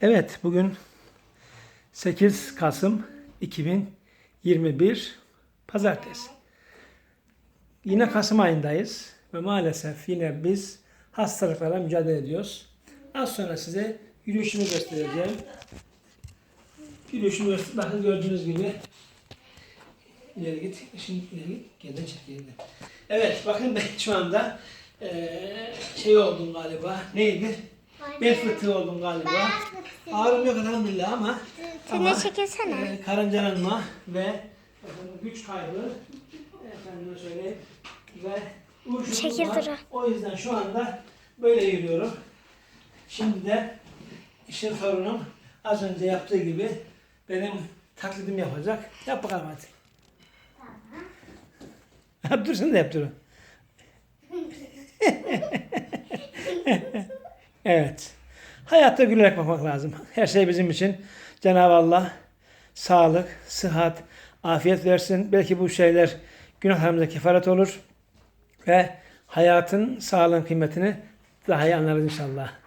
Evet, bugün 8 Kasım 2021 Pazartesi. Yine Kasım ayındayız ve maalesef yine biz hastalıklarla mücadele ediyoruz. Az sonra size yürüyüşümü göstereceğim. Yürüyüşümü göster- bakın gördüğünüz gibi ileri git, şimdi ileri git, geriden çek geriden. Evet, bakın ben şu anda eee, şey oldum galiba, neydi? Bel fıtığı oldum galiba. Ağrım yok elhamdülillah ama Sen ama, de çekilsene. e, karıncalanma ve efendim, güç kaybı efendim söyleyeyim ve uyuşukluk var. O yüzden şu anda böyle yürüyorum. Şimdi de işin torunum az önce yaptığı gibi benim taklidim yapacak. Yap bakalım hadi. Tamam. Dur sen de yap Duru. evet. Hayatta gülerek bakmak lazım. Her şey bizim için. Cenab-ı Allah sağlık, sıhhat, afiyet versin. Belki bu şeyler günahlarımıza kefaret olur. Ve hayatın, sağlığın kıymetini daha iyi anlarız inşallah.